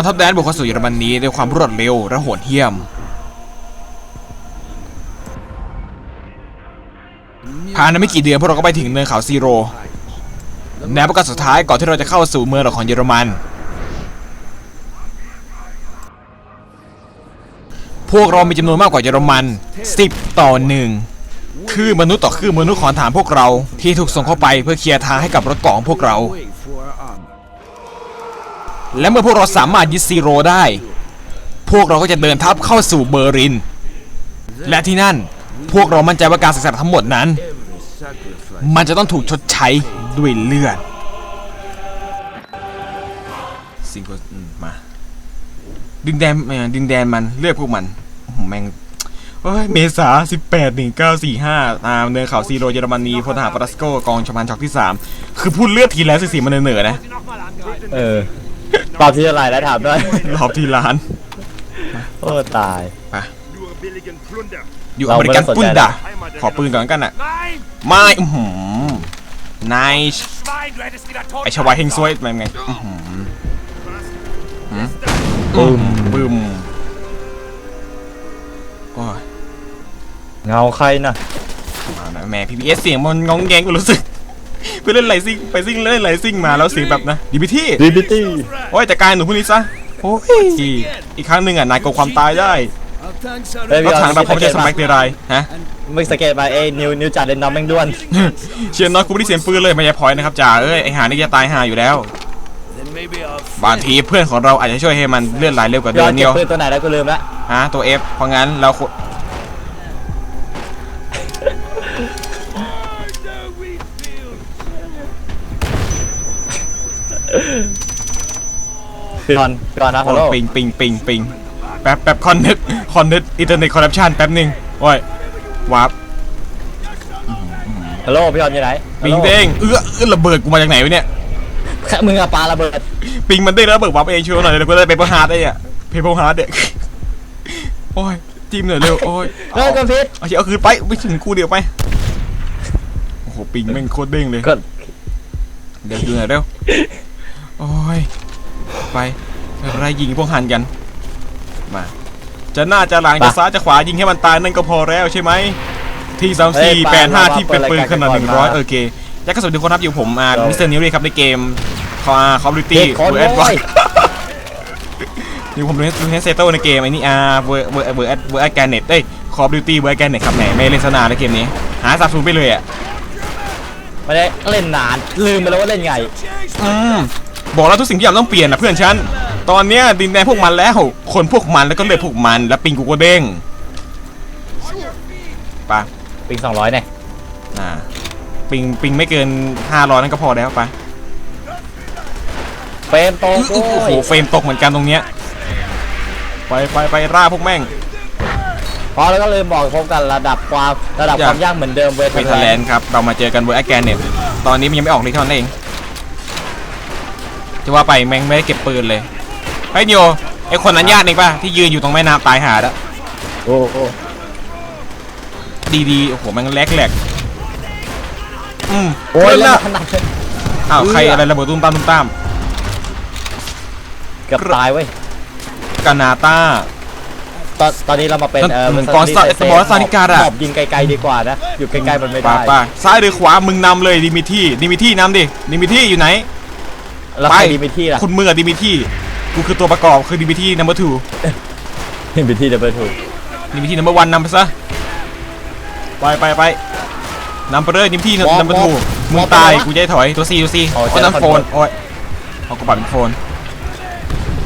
องทัพแดนบุกเข้าสู่เยอรมนนีด้วยความรวดเร็วและโหดเหี้ยม ผ่านไปไม่กี่เดือนพวกเราก็ไปถึงเนินเขาซีโรแนวประกาศสุดท้ายก่อนที่เราจะเข้าสู่เมืองของเยอรมัน พวกเรามีจำนวนมากกว่าเยอรมัน 10 ต่อหนึ่งคือมนุษย์ต่อคือมนุษย์ของฐานพวกเราที่ถูกส่งเข้าไปเพื่อเคลียร์ทางให้กับรถกราะของพวกเรา และเมื่อพวกเราสามารถยึดซีโรได้ พวกเราก็จะเดินทัพเข้าสู่เบอร์ลิน และที่นั่นพวกเรามั่นใจว่าการศึกษาทั้งหมดนั้น มันจะต้องถูกชดใช้ด้วยเลือดสิ่งก็อืมา ดึงแดนเอ่อดึงแดนมันเลือกพวกมันโอ้โหแมงเฮ้ยเมษา 18 1945 ตามเนินเขาซีโรเยอรมนีพลทหารปารัสโกกองชมพันช็อกที่ 3 คือพูดเลือดทีแล้วสิมันเหนื่อยนะ เออ ตอบที่เท่าไหร่แล้วถามด้วยรอบที่ร้านโอ้ตาย อยู่เราอไม่เมริกันต้องสนใจ ปุ้นด่ะนะขอปืนก่อนกันอะไม่อื้อหือนายไอชวายเฮงซวยเป็นไงอื้อหือหืมปุ้มบึมโอ้ยเงาใครน่ะมาแล้วแหม่ PPS เสียงมันงองแงงกูรู้สึก ไปเล่นไหลซิ่งไปซิ่งเล่นไหลซิ่งมาแล้วเสียงแบบนะดีพิที่ดีบิตี้โอ้ยจัดการหนูพวกนี้ซะโอ้ยอีกครั้งหนึ่งอะนายโกงความตายได้เฮ้ยรถถังแบบพร้อมจะสมัครเตไรฮะมึงสังเกตไปเอ้ยนิวนิวจัดเล่นน้ำแม่งด้วนเชียร์น้อยกูไม่ได้เสียงปืนเลยไม่ใช่พอยนะครับจ่าเอ้ยไอหานี่จะตายหาอยู่แล้วบางทีเพื่อนของเราอาจจะช่วยให้มันเลื่อนไหลเร็วกว่าย้เดิอมนเนี่เก็บยวปืนตัวไหนแล้วกูลืมละฮะตัว F เพราะงั้นเรา กอนพี่กอนนะฮัลโหลปิงปิงปิงปิงแป๊บแป๊บคอนเน็ตคอนเน็ตอินเทอร์เน็ตคอร์รัปชันแป๊บหนึงโอ้ยวาร์ปฮัลโหลพี่กอนอยู่ไหนปิงเด้งเอื้อเอื้อระเบิดกูมาจากไหนวะเนี่ยฮัลโหลมึงอะปาระเบิดปิงมันเด้งแล้วระเบิดวาร์ปเองช่วยหน่อยเดี๋ยวกูได้ไปเปอร์ฮาร์ดได้อะเพเปอร์ฮาร์ดเด็กโอ้ยจิ้มหน่อยเร็วโอ้ยเฮ้ยกอนพิษเอาเชีเอาคืนไปไม่ถึงกูเดียวไปโอ้โหปิงแม่งโคตรเด้งเลยก็เดี๋ยวดูหน่อยเร็ว โอ้ย ไปอะไรยิงพวกหันกัน มา จะหน้าจะหลังจะซ้ายจะขวายิงให้มันตายนั่นก็พอแล้วใช่ไหมทีสามสี่แปดห้าที่เป็นปืนขนาดหนึ่งร้อยโอเคยักษ์กระสุนทุกคนครับอยู่ผมอ่ามิสเตอร์นิวเลยครับในเกมคอคอมบิวเด็ตี้กคนเวอร์แอดโว้ยอยู่ผมดูดูเฮสเซโตในเกมไอ้นี่อ่าเวอร์เวอร์เวอร์แอดเวอร์แอดแกนเน็ตเอ้ยคอมบิวตี้เวอร์แอดแกนเน็ตครับแหมไม่เล่นสนานในเกมนี้ หาสับสูนไปเลยอะไม่ได้เล่นนานลืมไปแล้วว่าเล่นไงอืม บอกแล้วทุกสิ่งทุกอย่างต้องเปลี่ยนนะเพื่อนฉัน ตอนเนี้ยดินแดนพวกมันแล้ว คนพวกมันแล้วก็เลยพวกมันแล้วปิงกูก็เด้งไปะปิงสองร้อยเนี่ยอ่าปิงปิงไม่เกิน500นั่นก็พอแล้วไปะเฟรมโตอื้อโอ้โอ้โหยเฟรมตกเหมือนกันตรงเนี้ยไปไปไปร่าพวกแม่ง พอแล้วก็ลืมบอกพบกันระดับความระดับอยากความยากเหมือนเดิมเวทเมทัลแลนด์ครับ เรามาเจอกันเวอร์แอแกนเนี่ยตอนนี้มันยังไม่ออกเลยเท่านั้นเอง จะว่าไปแม่งไม่ได้เก็บปืนเลยไอ้ยโยไอคนนั้นญาติเองป่ะที่ยืนอยู่ตรงแม่น้ำตายหาดอะโอ้โหดีๆโอ้โหมันแหลกแหลกอืมโอ้ยเล่นเล่นละขนาดนั้นอ้าวเอื้อใครอะไรระเบิดตุ้มตามตุ้มตามเกือบตายเว้ยกานาตา ตอนตอนนี้เรามาเป็นเอออืมเป็นกองที่ซาเซฟบอสซานิการะหมอบยิงไกลๆดีกว่านะ อยู่ใกล้ๆมันไม่ป่าได้ป่าซ้ายหรือขวามึงนำเลยดิมิที่ดิมิที่นำดิดิมิที่อยู่ไหน แล้วใครดีมิที่ล่ะคุณมือกับดิมิที่กูคือตัวประกอบคือดิมิที่นัมเบอร์ทูดีมิที่เดบเบิลทูดิมิที่นัมเบอร์วันนำไปซะไปไปไปนำไปเลยดิมิที่นัมเบอร์ทูมึงตายกูจะได้ถอยตัวซีตัวซีก็นำโฟนโอ้ยเอากระเป๋าเป็นโฟน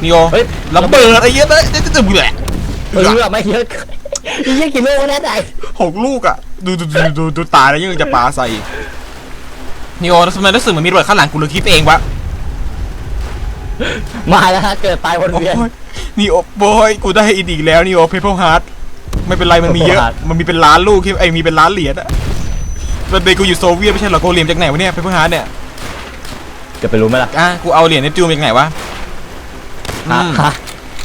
นิโอเฮ้ยระเบิดไอ้เหี้ยเอ้ยจะจะเบื่อเออไม่เยอะยี่กี่โลวะเนี่ยไหนหกลูกอะดูดูดูดูดูตายแล้วยังจะปาใส่อีกนิโอทำไมรู้สึกเหมือนมีระเบิดข้างหลังกูเลยคิดไปเองวะ มาแล้วฮะเกิดตายวนเวียน โอ้ยนี่โอ้โบอยกูได้อีกอีกแล้วนี่โอเพเปอร์ฮาร์ดไม่เป็นไรมันมีเยอะ Purple Heart มันมีเป็นล้านลูกที่ไอ้มีเป็นล้านเหรียญอะมันเป็นกูอยู่โซเวียตไม่ใช่เหรอกูเหรียญจากไหนวะเนี่ยเพเปอร์ฮาร์ดเนี่ยจะไปรู้ไหมล่ะอะกูเอาเหรียญเนปจูนมาจากไหนวะอืมฮะ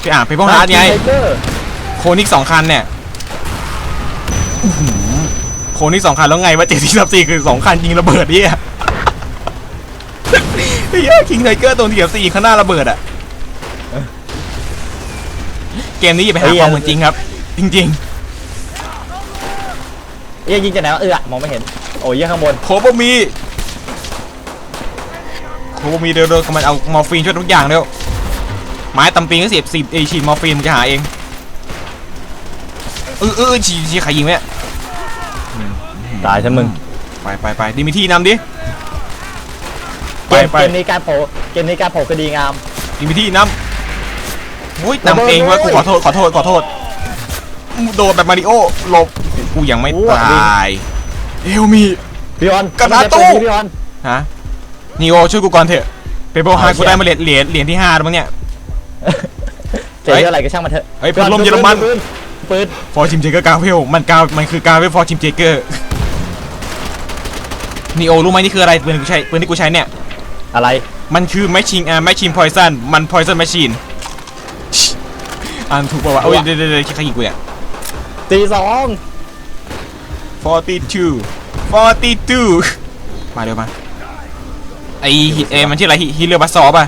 ไปอ่านเพเปอร์ฮาร์ดไงไทเกอร์โคนิกสองคันเนี่ยอื้อหือโคนิกสองคันแล้วไงวะเจ็ดสี่สิบสี่คือสองคันยิงระเบิดเนี่ย เฮ้ยคิงไทเกอร์ตัวเดียวสี่ข้างหน้าระเบิดอะ เกมนี้อย่าไปหาเฮ้ย ความเหมือนจริงครับ จริงเอ้ยยิงจากไหนวะเออมองไม่เห็น โอ้ยยิงข้างบน ๆ โคบะมีโคบะมีเร็วๆกำลังเอามอร์ฟีนช่วยทุกอย่างเร็วไม้ตำปีก็เสียบสิบเอยฉีดมอร์ฟีนมันจะหาเองเออเออฉีดฉีดใครยิงเนี่ยตายใช่มึง ไปไปไปดิมิที่นำดิ เกไปมไปเกมนี้การโผล่เกมนี้การโผล่ก็ดีงามดิมิที่นำอุ้ยนำเองเว่ากูขอโทษขอโทษขอโทษโดนแบบมาริโอหลบกูยังไม่ตายเอลมี พี่ออนกระดาษตู้ พี่ออน ฮะนีโอช่วยกูก่อนเถอะเปเปอร์ฮาเอากูได้มาเหรียญเหรียญเหรียญที่ห้าแล้วมั้งเนี่ย เจ๋งอะไรก็ช่างมันเถอะเฮ้ยพัดลมเยอรมัน ปืนปืนฟอร์ชิมเจเกอร์กาเวลมันกามันคือกาเวลฟอร์ชิมเจเกอร์นีโอรู้ไหมนี่คืออะไรปืนที่กูใช้ปืนที่กูใช้เนี่ย อะไร มันคือแมชชีนอ่าแมชชีนพอยซันมันพอยซันแมชชีนอ่านถูกป่าวะโอ้ยเดี๋ยวเดี๋ยวเดี๋ยวใครยิงกูเนี่ยตีสอง42 42 มาเร็วมาไอฮิเอมันชื่ออะไรฮิเลอร์บัสซอป่ะ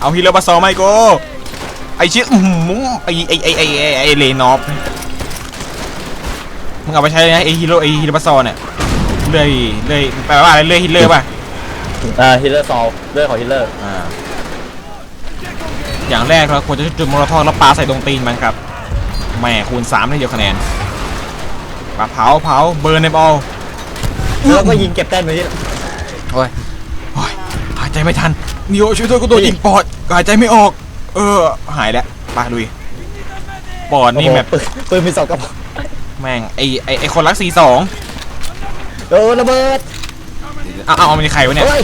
เอาฮิเลอร์บัสซอไหมาให้กูไอชื่ออื้อหือไอไอไอไอไอ้ไอเลนอฟมึงเอาไปใช้เลยนะไอฮิโร่ไอฮิเลอร์บัสซอเนี่ยเลยเลยแปลว่าอะไรเลยฮิตเลอร์ป่ะเอ่อฮิตเลอร์ซอลเรื่องของฮิตเลอร์อ่าอย่างแรกเราควรจะจุดโมโลทอฟแล้วปาใส่ตรงตีนมันครับแหม่คูณ3ได้เดียวคะแนนปาเผาเผาเบิร์นในบอลแล้วก็ยิงเก็บแต้มไปที่โอ้ยโอ้ยหายใจไม่ทันนิโอช่วยด้วยกูโดนยิงปอดหายใจไม่ออก เออ หายแล้วไปลุยปอดนี่โอ้โหแบบปืนปืนมีสองกระบอกแม่งไอไอไอคนรักสี่สองโดนระเบิด อ้าวเอามันใครวะเนี่ย เฮ้ย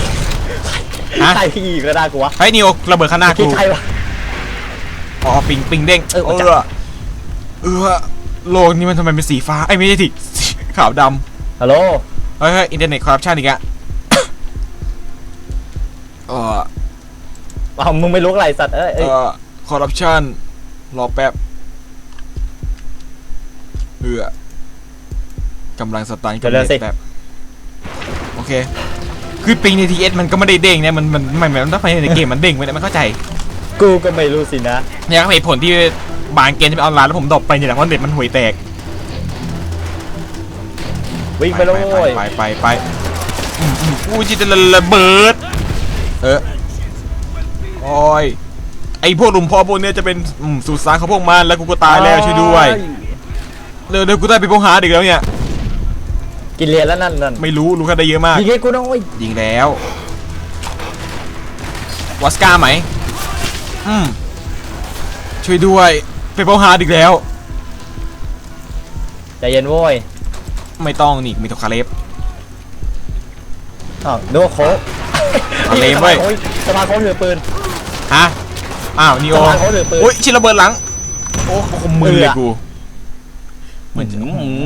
ฮะ ใครพี่ยิงก็ได้กูวะเฮ้ยนิโอระเบิดข้างหน้าคิดกูใครวะ อ๋อปิงปิงเด้งเออเอจับอเออโลกนี้มันทำไมเป็นสีฟ้าไอ้ยไม่ใช่สิขาวดฮัลโหลำเฮ้ยเฮ้ยอินเทอร์เน็ตคอร์รัปชันอีกอะเอออ้าวมึงไม่รู้อะไรสัตว์เอ้ยเอเอ้ยอคอร์รัปชันรอแป๊บเอือกำลังสตาร์ทกับเน็ตแป๊บ โอเค คือปิงในทีเอสมันก็ไม่ได้เด้งนะมันมันไม่เหมือนถ้าไปในเกมมันเด้งไม่ได้ไม่เข้าใจกูก็ไม่รู้สินะเนี่ยครับเหตุผลที่บางเกมที่เป็นออนไลน์แล้วผมดรอปไปเนี่ยแหละเพราะเน็ตมันห่วยแตกวิ่งไปเลยไปไปไปอืมอืมอู้จิตระระเบิด เออโอ้ยไอพวกหลุมพอพวกเนี้ยจะเป็นอืมสุสานของพวกมันแล้วกูก็ตายแล้วช่วยด้วยเร็วเร็วกูได้ไปพวกหาอีกแล้วเนี่ย กินเรียนแล้วนั่นนั่นไม่รู้รู้แค่ได้เยอะมาก ยิงให้กูหน่อยยิงแล้ววอสกาไหมอืมช่วยด้วยไปพวกหาอีกแล้ว ใจเย็นโว้ยไม่ต้องนี่มีตกคาเลฟ อ้าวนึกว่าโค้กเอาเลยเว้ย สมาร์ทโค้กถือปืน ฮะอ้าวนีโอสมาร์ทโค้กถือปืนอุ้ยชิลระเบิดหลัง โอ้โหมือเลยกูเหมือนจะ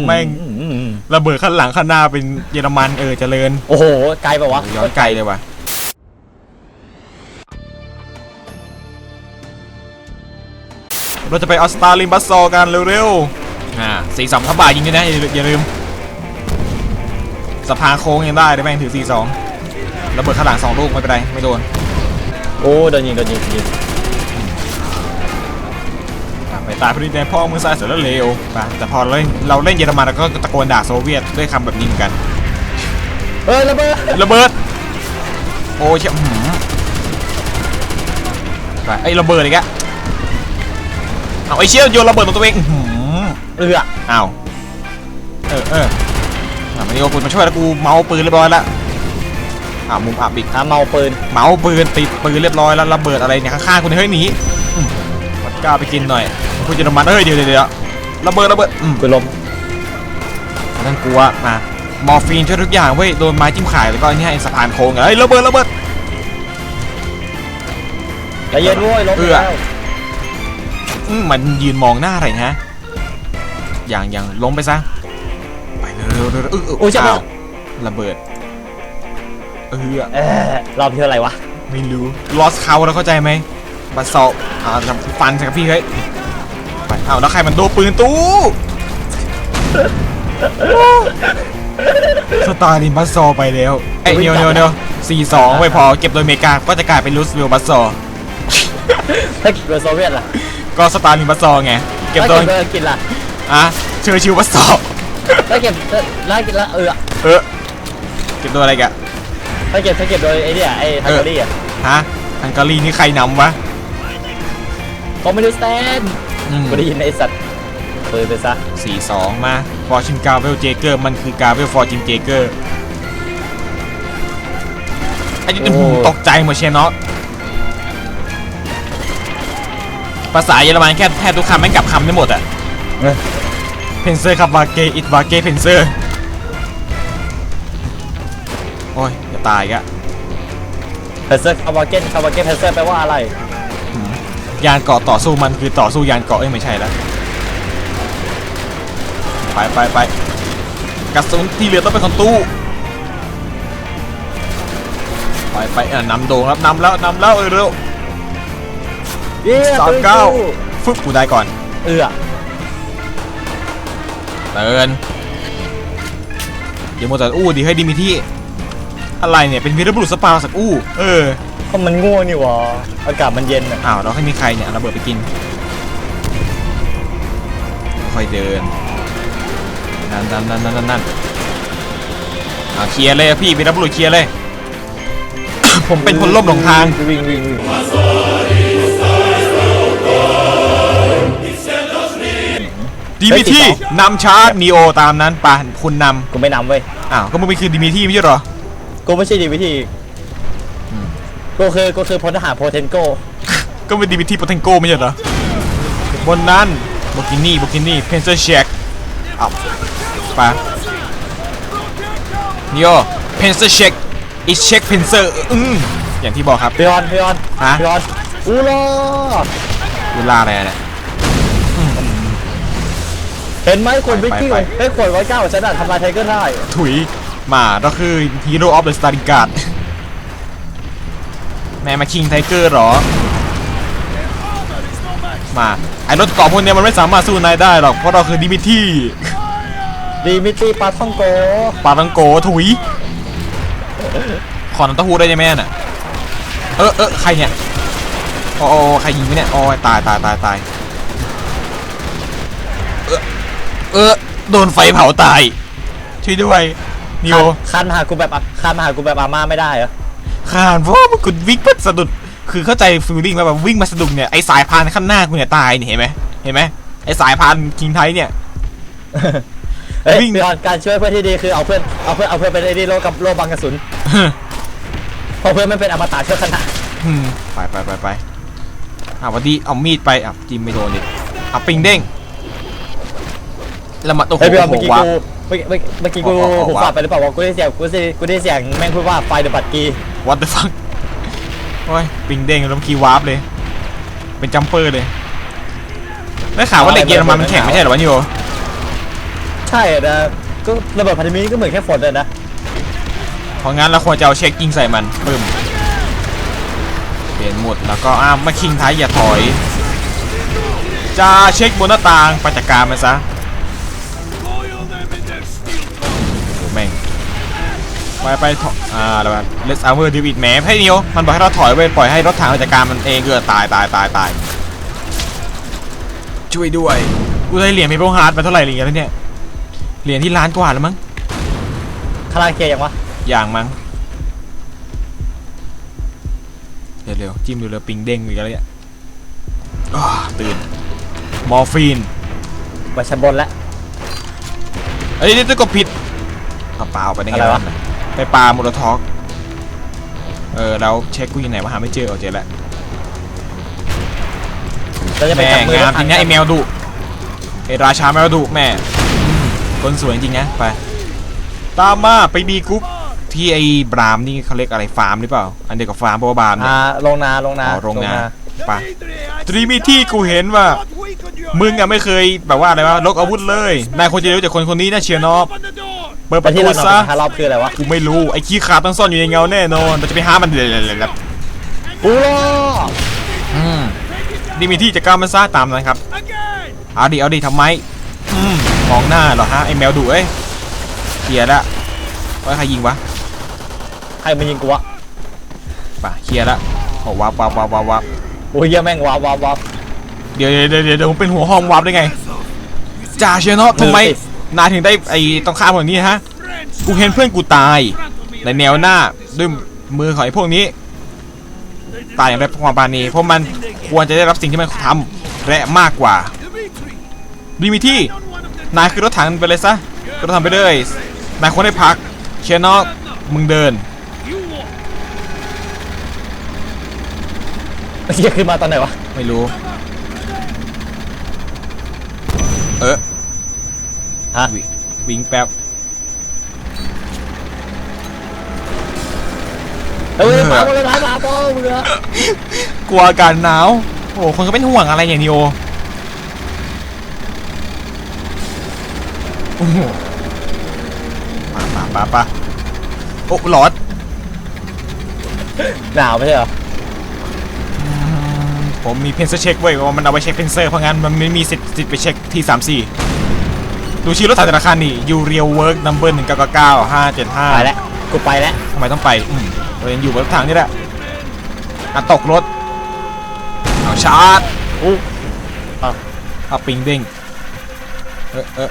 แม่งอืม ระเบิดข้างหลังข้างหน้าเป็นเยอรมันเออเจริญโอ้โห ไกลปะวะย้อนไกลเลยว่ะเราจะไปออสตาลิมบัสซอร์กันเร็วๆอ่าสี่สองทับบาทยิงด้วยนะอย่าอย่าลืมสะพานโค้งยังได้ได้แม่งถือสี่สองระเบิดข้างหลังสองลูกไม่เป็นไรไม่โดนโอ้โดนยิงโดนยิงโดนยิงอะ ไปตายพอดีในพ่อมือซ้ายเสร็จแล้วเร็วไปแต่พอเราเล่นเราเล่นเยอรมันเราก็ตะโกนด่าโซเวียตด้วยคำแบบนี้เหมือนกันเฮ้ยระเบิดระเบิดโอ้ยเชี่ยอื้อหือไปไอ้ยระเบิดอีกอะเอาไอ้เชี่ยโยนระเบิดตัวตัวเองอื้อหือเรืออ้าวเออเอออะมาดิโอปืนมาช่วยแล้วกูเมาปืนเรียบร้อยแล้วอ่ามุมอับอีกหาเมาปืนเมาปืนติดปืนเรียบร้อยแล้วระเบิดอะไรเนี่ยข้างๆกูเนี่ยเฮ้ยหนีอืมวัดก้าวไปกินหน่อย พูดเยอรมันเฮ้ยเดี๋ยวเดี๋ยวเดี๋ยวระเบิดระเบิดอืมปืนลมนั่นกลัวมามอร์ฟีนช่วยทุกอย่างเว้ยโดนไม้จิ้มขายแล้วก็อันนี่ให้สะพานโค้งเฮ้ยระเบิดระเบิดใจเย็นโว้ยลมเอื้อแล้วอืมมันยืนมองหน้าอะไรนะอย่างอย่างล้มไปซะไปเร็วเร็วเร็วเร็วเออเออโอ้ยจะอ้าระวระเบิดเออเออรอบที่เท่าไหร่วะไม่รู้ลอสเขาแล้วเข้าใจไหมบัสซอกอ่าจะฟันใส่กับพี่เฮ้ย ไปอ้าวแล้วใครมันโดนปืนตู้สตาร์ลินบัสซอไปแล้วไอ้ยเนียวเนียวเนียวสี่สองไปพอเก็บโดยอเมริกาก็จะกลายเป็นรูสเวลบัสซอถ้าเกิดโซเวียตล่ะก็สตาร์ลินบัสซอร์ไงเก็บแล้วตัวเก็บโดยอังกฤษล่ะอะเชอร์ชิวบัสซอร์แล้วเก็บแล้วเก็บแล้วเออเออเก็บตัวอะไรกันแล้วเก็บแล้วเก็บโดยไอ้เนี่ยไอ้ฮังการีอะฮะฮังการีนี่ใครนำวะคอมมิวนิสต์แตน อืม กูได้ยินไอ้สัตว์ปืนไปซะสี่สองมาฟอร์ชินกาเวลเจเกอร์มันคือกาเวลฟอร์จินเจเกอร์ไอ้นี่ผมตกใจหมดเชียร์เนาะภาษาเยอรมันแค่แทบทุกคำไม่งกลับคำได้หมดอะเออเพนเซอร์ครับวาเกอิดวาเกเพนเซอร์โอ้ยจะตายอีกอะเพเซอร์คาวาเกนคาวาเกนเพเซอร์แปลว่าอะไร ยานเกาะต่อสู้มันคือต่อสู้ยานเกาะเอ้ยไม่ใช่แล้วไปไปไปกระสุนที่เหลือต้องเป็นของตู้ไปไปเออนำโด่งครับนำแล้วนำแล้วเออเร็วเย้สามเก้าฟึบกูได้ก่อน เออเตือนเดี๋ยวโมแต่อู้ดีให้ดีมีที่ อะไรเนี่ย เป็นวีรบุรุษสปาสักอู้ เออ ก็มันง่วงนี่หวะอากาศมันเย็นอะอ้าวเราให้มีใครเนี่ยเอาระเบิดไปกิน ค่อยเดินนั่นนั่นนั่นนั่นนั่นอ่าเคลียร์เลยอะพี่วีรบุรุษเคลียร์เลย ผมเป็นคนล่มหลงทาง วิ่งวิ่งวิ่งดีมิที่นำชาร์จนีโอตามนั้นป่ะคุณนกูไม่นำเว้ยำอ้าวก็มึงเป็นคือดีมิที่ไม่ใช่เหรอ กูไม่ใช่ดีวิธีอืม กูคือกูคือพลทหารโพเทนโกก็เป็นดีมิที่ปอเทนโกไม่ใช่เหรอบนนั้นโบกินี่โบกินี่เพนเซอร์เช็คอ้าวไป่ะนีโอเพนเซอร์เช็คอีเช็คเพนเซอร์อืมอย่างที่บอกครับพี่ออนพี่ออนฮะพี่ออนอูโรเวลาอะไรเนี่ย เห็นไหมคนวิกกี้ไปไป ไอ้ยขวดไว้เก้าฉันอะทำลายไทเกอร์ได้ ถุยมาก็คือฮีโร่ออฟเดอะสตาร์ดิการ์ด แม่มาคิงไทเกอร์หรอ มาไอ้รถเกาะพวกเนี้ยมันไม่สามารถสู้นายได้หรอกเพราะเราคือดิมิที่ดีมิตี้ปาท่องโกปาตังโกถุยขอน้ำเต้าหู้ได้ไหมน่ะเออเออใครเนี่ยโอ้โอ้ใครยิงไปเนี่ยโอ้ยตายตายตายตายเออเออโดนไฟเผาตายช่วยด้วยนิโอคันมาหากูแบบอะคันมาหากูแบบอาม่าไม่ได้เหรอ ขานเพราะว่ามันกดวิ่งมาสะดุด คือเข้าใจฟีลลิ่งแล้วแบบวิ่งมาสะดุดเนี่ยไอสายพานข้างหน้ากูเนี่ยตายเนี่ยเห็นไหมเห็นไหมไอสายพานคิงไทยเนี่ยเฮ้ยวิ่งพี่ออนการช่วยเพื่อนที่ดีคือเอาเพื่อนเอาเพื่อนเอาเพื่อนไปในที่โลกับโลบังกระสุนเพราะเพื่อนไม่เป็นอมตะชั่วขณะอืมไปไปไปไปอะวันดีเอามีดไปอะจิ้มไม่โดนดิอะปิงเด้งแล้วมาตัวโหเฮ้ยพี่ออนโหเมื่อกี้วับกูเมื่อกี้เมื่อกี้กูอ๋ออ๋อหูวับฝาดไปหรือเปล่าวะกูได้เสียงกูได้กูได้เสียงแม่งพูดว่าไฟเดอะบัตกี วัตเตอร์ฟังโอ้ยปิงเด้งแล้วเมื่อกี้วาร์ปเลย เป็นจัมเปอร์เลยได้ข่าวว่าเหล็กเยอรมันมันแข็งไม่ใช่เหรอวะนิโอใช่อะนะก็ระเบิดพันธมิตรก็เหมือนแค่ฝนเลยนะเพราะงั้นเราควรจะเอาเช็คยิงใส่มันปึ้มเปลี่ยนหมดแล้วก็อ้าวมาคิงท้ายอย่าถอย จะเช็คบนหน้าต่างไปจัดการมันซะ ไปไปถอยอ่าแล้วกัน let's hour d e v i d แหมให้นิวมันบอกให้เราถอยไปปล่อยให้รถถังจัดการมันเองเกิดตายตายตายตายช่วยด้วยกูได้เหรียญเพเปิลฮาร์ดมาเท่าไหร่เหรียญแล้วเนี่ยเหรียญที่ล้านกว่าแล้วมั้งคาราเคยังวะอย่างมั้งเร็วๆจิ้มเร็วๆปิงเด้งอีกแล้วเนี่ยอ้าตื่นมอร์ฟีนมาชั้นบนแล้วเอ้ยนี่จะกดผิดเอาเปล่าไปได้ไงอะไรวะวะ ไปปลาโมโลทอกเออแล้วเช็คกูอยู่ไหนวะหาไม่เจอเอาเจอแล้วเราจะไปแม่จับมืองามจริงนะไอแมวดุไอราชาแมวดุแม่อืมคนสวยจริงๆนะไป ตามมาไปบีกรุ๊ปที่ไอ้บรามนี่เขาเรียกอะไรฟาร์มหรือเปล่า อันเดียวกับฟาร์มเพราะว่าบรามเนี่ย อ่าลงนาลงนาอ๋อโรงงานไปตรีมีที่กูเห็นว่า มึงอะไม่เคยแบบว่าอะไรวะลกอาวุธเลยนายควรจะรู้จากคนคนนี้นะเชียร์นอบเปิดปไประที่ตูเรานอนซะเป็นฮารอบคืออะไรวะกูไม่รู้ไอ้ขี้ขาดต้องซ่อนอยู่ในเงาแน่นอนเราจะไปหามันเลยอูโรอืมดีมีที่จะกล้ามันซะตามนั้นครับเอาดิเอาดิทำไมอืมมองหน้าเหรอฮะไอ้แมวดุเอ้ยเคลียร์ละว่าใครยิงวะใครมายิงกูวะป่ะเคลียร์ละโอ้วับวับวับวับวับโอ้ยเหี้ยแม่งว้าวว้าวว้าวเดี๋ยวเดี๋ยวเดี๋ยวเดี๋ยวผมเป็นหัวห้องวาร์ปได้ไงจ่าเชียร์เนาะทำไม นายถึงได้ไอ้ต้องฆ่าพวกนี้ฮะ กูเห็นเพื่อนกูตายในแนวหน้าด้วยมือของไอ้พวกนี้ ตายอย่างไรความปราณีเพราะมันควรจะได้รับสิ่งที่มันทำและมากกว่าดีมีที่นายคือรถถังไปเลยซะรถถังไปเลยนายควรได้พัก เชียร์เนาะมึงเดินเฮียขึ้นมาตอนไหนวะ ไม่รู้ เออ ฮะวิวิ่งแป๊บเอ้ยมาหมดเลยมามาปอมึงเหรอกลัวอากาศหนาว โอ้โหคนก็เป็นห่วงอะไรอย่างนี้โอโอ้โหปะปะปะปะโอ้หลอด หนาวไม่ใช่เหรอ ผมมีเพนเซอร์เช็คไว้ยว่ามันเอาไปเช็คเพนเซอร์เพราะงั้นมันไม่มีสิทธิ์สิทธิ์ไปเช็คที่34 ดูชื่อรถถังแต่ละคันนี่ยูเรียลเวิร์กนัมเบอร์หนึ่งเก้าเก้าเก้าห้าเจ็ดห้าไปแล้วกูไปแล้วทำไมต้องไปอืมเรายังอยู่บนรถถังนี่แหละอะตกรถเอาชาร์จอู้เอาปิงเด้งเออเออ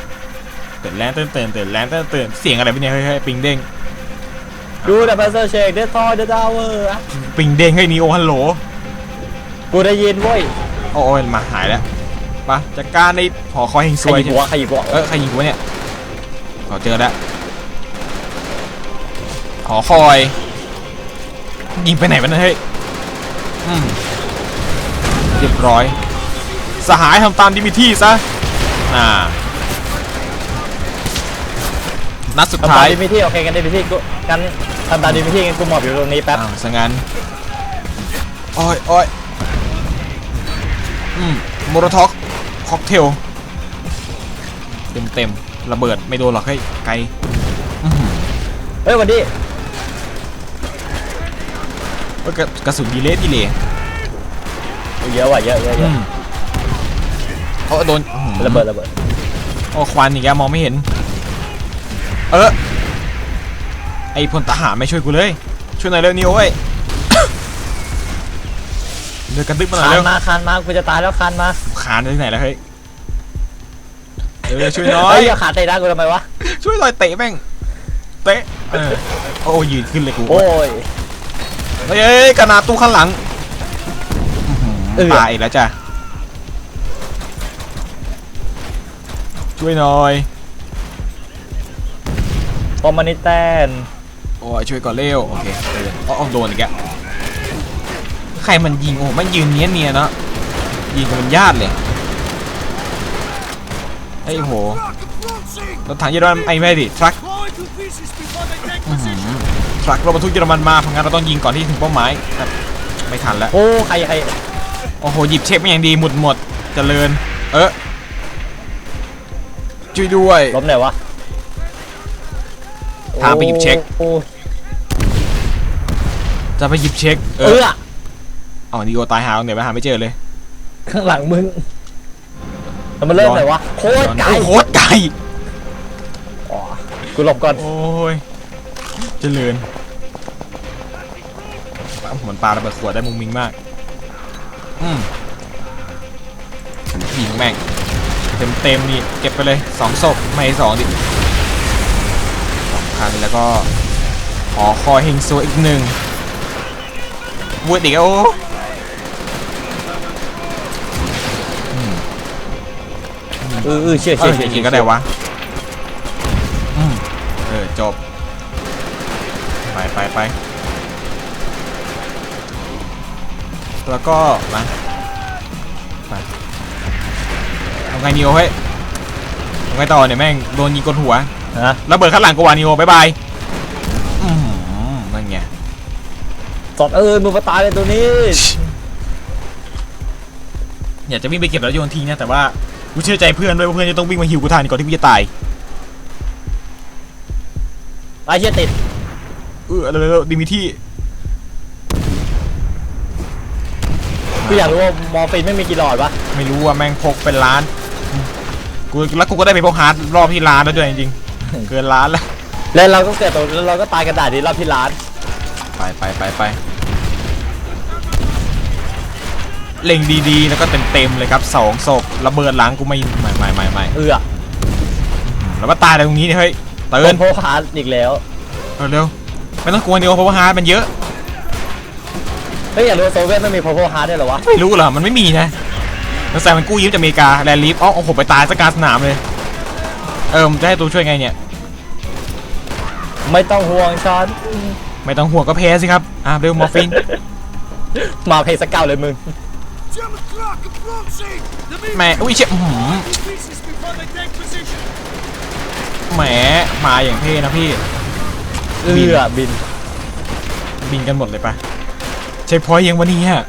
ตื่นแรงตื่นตื่นตื่นแรงตื่นตื่นเสียงอะไรไปเนี่ยเฮ้ยเฮ้ยปิงเด้งดูดับเบิลเซอร์เชคเดทอเดอะดาวเวอร์ปิงเด้งให้ยนีโอฮัลโหลกูได้ยินเว้ยโอ้โอ้ยมาหายแล้วไปะจัดการในหอคอยเฮงใคซรวยยิงหัวใครยิงหัวเออใครยิงกูวะเนี่ยขอเจอแล้วหอคอย ยิงไปไหนวะเนี่ยเฮ้ยอืมเรียบร้อย สหายทำตามดิมิที่ซะอ่านัดสุดทำท้าตามย ดิมิที่โอเคกันดิมิที่กูกันทำตามดิมิที่กันกูหมอบอยู่ตรงนี้แป๊บอ้าวซะงั้นโอ้ยโอ้ยอืมโมโรท็อก ค็อกเทล เต็มเต็มๆระเบิดไม่โดนหรอกเฮ้ยไกลอื้อหือเฮ้ยวันนี้เฮ้ยกระกระสุนดีเลสดีเลยเยอะว่ะเยอะเยอะเยอือะมเขาโดนอื้อหือระเบิดระเบิดโอ้ควันอีกแล้วมองไม่เห็น เออไอพลทหารไม่ช่วยกูเลย ช่วยหน่อยเร็วนิวเว้ย เดือดกระตึ๊บมาหน่อยคานเร็วมาคานมากูจะตายแล้วคานมาขานไปที่ไหนแล้วเฮ้ยเร็วๆช่วยหน้อเฮ้ยยอย่าขาเตะได้กูทำไมวะช่วยหน่อยเตะแม่งเตะเออโอ้ยืนขึ้นเลยกูโอ้ย เฮ้ยเฮ้ยกระนาตู้ข้างหลังเออ ตายอีกแล้วจ้ะช่วยหน่อยพอมานิแตนโอ้ยช่วยก่อนเร็วโอเคเอออ๋อโดนอีกแล้ว ใครมันยิงโอ้มันยืนเนี้ยเนียๆเนาะยิงกันเป็นญาติเลยไอ้ยโหรถถังเยอรมันไอ้ไม่ดิทรัคทรัครถบรรทุกเยอรมันมาเพราะงั้นเราต้องยิงก่อนที่ถึงเป้าหมายครับไม่ทันแล้วโอ้ใครใครโอ้โหหยิบเช็คมาอย่างดีหมดหมดเจริญ เออช่วยด้วยล้มไหนวะทางไปหยิบเช็คโอ้จะไปหยิบเช็คเอเอ อออ๋อนีโอตายหาตรงไหนไปหาไม่เจอเลย ข้างหลังมึงแล้วมันเริ่มไหนวะโคตรไกลโอ้โหโคตรไกลอ๋อกูหลบก่อน โอ้ยเจริญเหมือนปลาระเบิดขวดได้มุงมิงมาก อืมยิงแม่ง เต็มเต็มๆนี่เก็บไปเลยสองศพไม่สองดิสองคันแล้วก็หอคอยเฮงโซอีกหนึ่งวูดอีกแล้วโอ้ เออเออเชื่อเอเชื่ออเชื่อจริงๆก็ได้วะอืมเออจบ ไปไปไปแล้วก็มาไปทำไงนิโอเฮ้ยทำไงต่อเนี่ยแม่งโดนยิงกดหัวฮะระเบิดข้างหลังกูวานิโอบายบายอือหือนั่นไงสอดเออมึงมาตายเลยตัวนี้อยากจะวิ่งไปเก็บแล้วโยนทิ้งนะแต่ว่า กูเชื่อใจเพื่อนด้วยว่าเพื่อนจะต้องวิ่งมาฮิวกูทันก่อนที่กูจะตายไอ้เชี่ยติดเออเร็วๆดิมิที่กูอยากรู้ว่ามอร์ฟินไม่มีกี่หลอดวะไม่รู้ว่าแม่งพกเป็นล้านกูแล้วกูก็ได้ไปพกฮาร์ดรอบที่ร้านแล้วด้วยจริงๆเกินล้านแล้วแล้วเราก็เกิดตัวแล้วเราก็ตายกระดาษนี้รอบที่ร้านไปไปไปไป เล็งดีๆ แล้วก็เต็มๆเลยครับสองศพระเบิดหลังกูไม่ไม่ไม่ไม่ไม่เอือแล้วมาตายอะไรตรงนี้เนี่ยเฮ้ยเตืเป็อนนโพฮาร์ดอีกแล้วเออเร็วไม่ต้องกลัวเดียวเพราะว่าฮาร์ดมันเยอะเฮ้ยอยากรู้ว่าโซเวียตไม่มีโพฮาร์ดด้วยเหรอวะไม่รู้เหรอมันไม่มีนะแล้วแซมมันกู้ยืมจากอเมริกาแลนด์ลีฟอ๋อเอาผมไปตายสกกลารสนามเลย เออมึงจะให้ตัวช่วยไงเนี่ย ไม่ต้องห่วงฉันไม่ต้องห่วงก็แพ้สิครับ อะเร็วมอร์ฟินมาเพย์สกเก้าเลยมึง แหมอุ้ยเชี่ยอื้อหือ pieces before they take position! แหมมาอย่างเท่นะพี่เอือบิน บินกันหมดเลยปะเช็คพอยต์ยังวันนี้ฮะ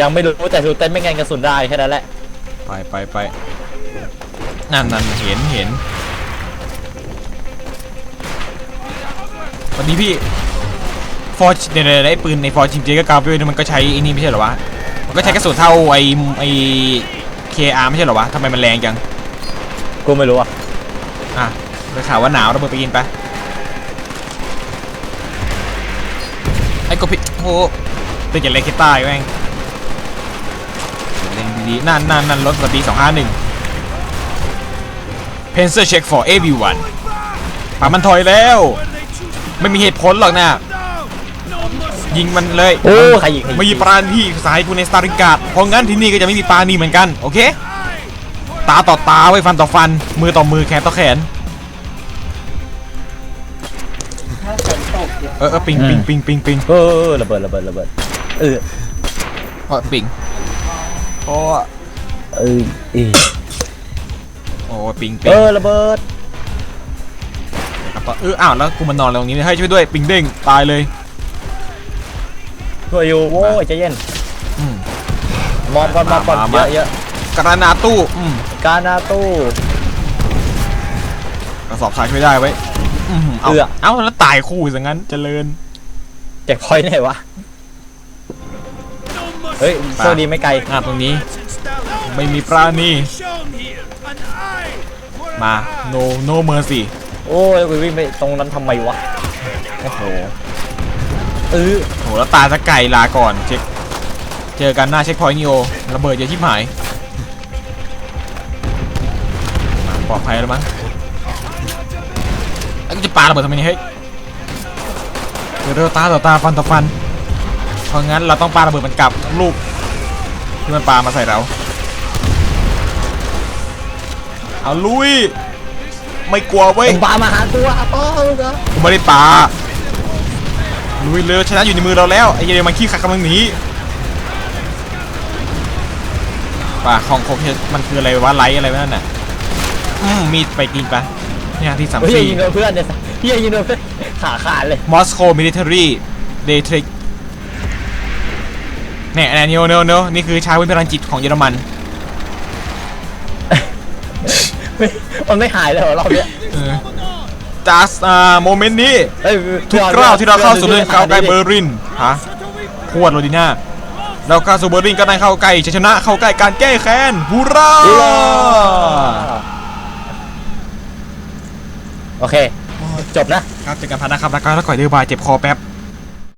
ยังไม่รู้แต่ดูเต้นไม่ไงกระสุนได้แค่นั้นแหละ ไปไปไปนั่นนั่นเห็นเห็นวันนี้พี่ฟอร์เดี๋ยวเดี๋ยวไอ้ปืนในฟอร์จิงเจก็กราฟเวลมันก็ใช้ไอ้นี่ไม่ใช่เหรอวะ มันก็ใช้กระสุนเท่าไอ้ไอ้เคอาร์ไม่ใช่เหรอวะทำไมมันแรงจัง กูไม่รู้อะอะได้ข่าวว่าหนาวระเบิดไปกินไปไอ้กบพิโอ้โหตื่นจากเลกิต้าอยู่แม่งเล่นดีๆนั่นนั่นนั่นรถสปีสองห้าหนึ่ง Pencil check for everyone ป่ามันถอยแล้ว When they choose ไม่มีเหตุผลหรอกนะ down! No mercy! ยิงมันเลยโอ้ใครยิงใครยิงไม่มีปราณีสายกูในสตาร์ริงการ์ดเพราะงั้นที่นี่ก็จะไม่มีปราณีเหมือนกันโอเค ตาต่อตาไว้ยฟันต่อฟัน มือต่อมือแขนต่อแขนเออเออปิงปิงปิงปิงปิงเออระเบิดระเบิดระเบิดเออโอ้ยปิงโอ้เออเออโอ้ยปิงปิเองอระเบิดครับต่อเอออ้าวแล้วกูมานอนอะไรตรงนี้ให้ช่วยด้วยปิงเด้งตายเลย ช่วยอยู่โว้ยใจเย็นอืมมอบก่อนมอบก่อนมาเยมา อะเยอะกระนาตู้อืมกานาตู้ กระสอบทรายช่วยได้ไว้ยอืมเอาเอื้อ เอ้าแล้วตายคู่ซะงั้นเจริญ แจ็คพอยต์ไหนวะ No mercy! เฮ้ยโชคดีไม่ไกลอ่าตรงนี้ That's installed. ไม่มีปราณี Shown here! And I! For มา an no no mercy โอ้ยกูวิ่งไปตรงนั้นทำไมวะโอ้โหเออโห แล้วตาจะไก่ลาก่อนเช็คเจอกันหน้าเช็คพอยต์นิโอระเบิดเยอะชิบหายมาปลอดภัยแล้วมั้งแล้วก็จะปาระเบิดทำไมเนี่ยเฮ้ยเดี๋ยวเร็วตาต่อตาฟันต่อฟันเพราะงั้นเราต้องปาระเบิดมันกลับลูกที่มันปามาใส่เราเอาลุยไม่กลัวเว้ยผมปามาหาตัวป้อลูกเหรอ กูไม่ได้ปา ลุยเลยชนะอยู่ในมือเราแล้วไอ้เยอรมันขี้ขัดกำลังหนีป่าของโคเคมันคืออะไรวะไลท์อะไรวะนั่นน่ะอืมมีดไปกินไปเนี่ยที่สามเฮ้ยสี่ยิงโดนเพื่อนเนี่ยเฮียยิงโดนเพื่อนขาขาดเลยมอสโกมิลิเทอรี่เดทริกเนี่ยอันนี้เนโนนี่คือชาววิพลังจิตของเยอรมันไม่มันไม่หายเลยเหรอรอบเนี้ย จากอ่าโมเมนต์นี้เอ้ยทุกคราวที่เราเข้าสู่เรื่องเข้าใกล้เบอร์ลินฮะพวดโรดิน่าเราเข้าสู่เบอร์ลินก็ได้เข้าใกล้ชัยชนะเข้าใกล้การแก้แค้นฮูราโอเค จบนะครับเจอกันพันนะครับแล้วก็แล้วก่อยเดือบายเจ็บคอแป๊บ